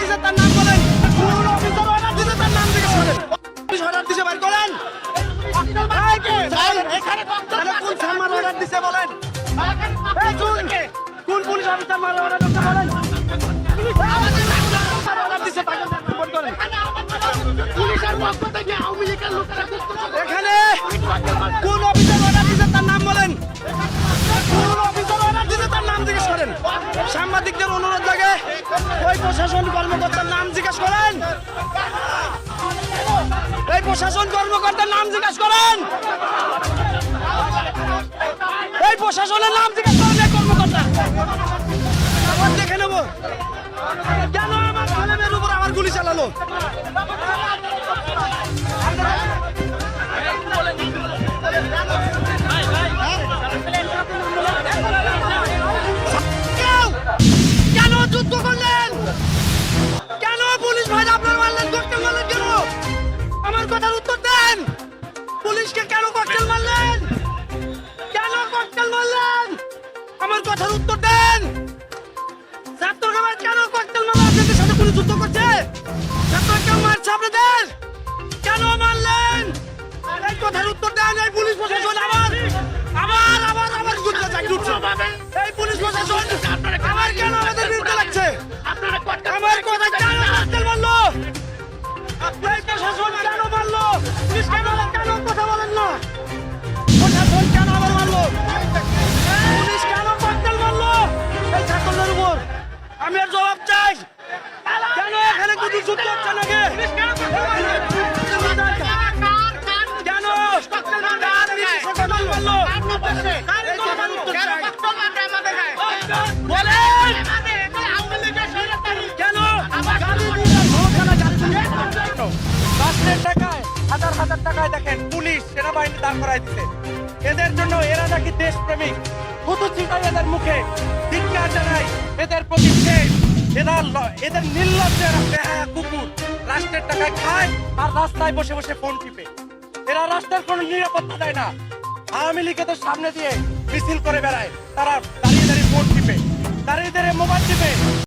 দিছে তার নাম বলেন। অফিসার অর্ডার দিছে তার নাম জিজ্ঞেস করেন। পুলিশ অর্ডার দিছে বের করেন। কে? তাহলে কোন সামার অর্ডার দিছে বলেন? কোন পুলিশ অফিসার মার অর্ডার দিছে বলেন? অর্ডার দিছে তাকে বের করেন। পুলিশের পক্ষ থেকে আওয়ামী লীগের লোকেরা এখানে কোন সাংবাদিকদের অনুরোধ লাগে। ওই প্রশাসন কর্মকর্তার নাম জিজ্ঞেস করেন। এই প্রশাসন কর্মকর্তার নাম জিজ্ঞেস করেন। এই প্রশাসনের নাম জিজ্ঞেস করেন এই কর্মকর্তা। দেখে নেব। কেন আমার ছেলেমেয়ের উপর আমার গুলি চালালো? আমার কথার উত্তর দেন। কেন ককটেল মারলেন আপনাদের সাথে পুলিশ যুদ্ধ করছে? ছাত্র কেউ মারছে আপনাদের কেন মারলেন? এই কথার উত্তর দেন, এই পুলিশ প্রশাসন আবার আবার আবার আবার যুদ্ধ এই পুলিশ প্রশাসন কেন আমাদের বিরুদ্ধে লাগছে? আমার কথা কেন মারলো? এই প্রশাসন কেন মারলো? পুলিশ কেন দিয়ে রাষ্ট্রের টাকায়, হাজার হাজার টাকায় দেখেন পুলিশ সেনাবাহিনী দাঁড় দিতে এদের জন্য এরা নাকি দেশপ্রেমিক। চিন্তাই এদের মুখে। ধিক্কার জানাই এদের প্রতি এদের এদের এরা বেহায়া কুকুর। রাষ্ট্রের টাকায় খায়, আর রাস্তায় বসে বসে ফোন টিপে। এরা রাস্তার কোনো নিরাপত্তা দেয় না। আওয়ামী তো সামনে দিয়ে মিছিল করে বেড়ায়। তারা দাঁড়িয়ে দাঁড়িয়ে ফোন টিপে। দাঁড়িয়ে দাঁড়িয়ে মোবাইল টিপে।